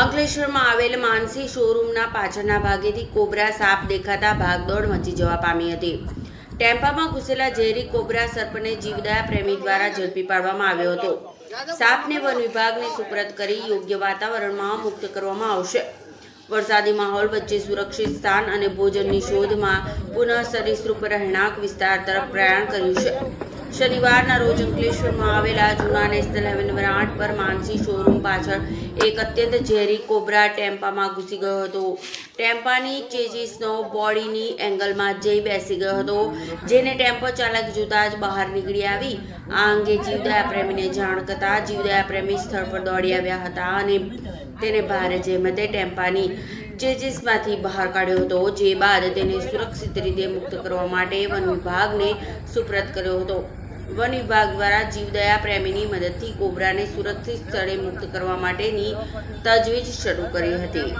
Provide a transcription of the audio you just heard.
અંકલેશ્વરમાં આવેલ માનસી શોરૂમના પાછળના ભાગેથી કોબરા સાપ દેખાતા ભાગદોડ મચી જવા પામી હતી. ટેમ્પામાં ઘૂસેલા ઝેરી કોબરા સર્પને જીવદયા પ્રેમી દ્વારા ઝડપી પાડવામાં આવ્યો હતો. સાપને વન વિભાગને સુપ્રત કરી યોગ્ય વાતાવરણમાં મુક્ત કરવામાં આવશે. વરસાદી માહોલ વચ્ચે સુરક્ષિત સ્થાન અને ભોજનની શોધમાં પુનઃ સરીસૃપ રહેણાંક વિસ્તાર તરફ પ્રયાણ કર્યું છે. શનિવારના રોજ અંકલેશ્વરમાં આવેલા જૂના નેશનલ હાઈવે નંબર આઠ પર માનસી શોરૂમ પાછળ એક અત્યંત ઝેરી કોબરા ટેમ્પામાં ઘૂસી ગયો હતો. ટેમ્પાની ચેજીસનો બોડીની એંગલમાં જઈ બેસી ગયો હતો, જેને ટેમ્પો ચાલક જોતા જ બહાર નીકળી આવી. આ અંગે જીવદયા પ્રેમીને જાણ કરતા જીવદયા પ્રેમી સ્થળ પર દોડી આવ્યા હતા અને તેને ભારે જેમતે ટેમ્પાની ચેજીસમાંથી બહાર કાઢ્યો હતો, જે બાદ તેને સુરક્ષિત રીતે મુક્ત કરવા માટે વન વિભાગને સુપ્રત કર્યો હતો. વન વિભાગ દ્વારા જીવદયા પ્રેમીની મદદથી કોબરાને સુરક્ષિત સ્થળે મુક્ત કરવા માટેની તજવીજ શરૂ કરી હતી.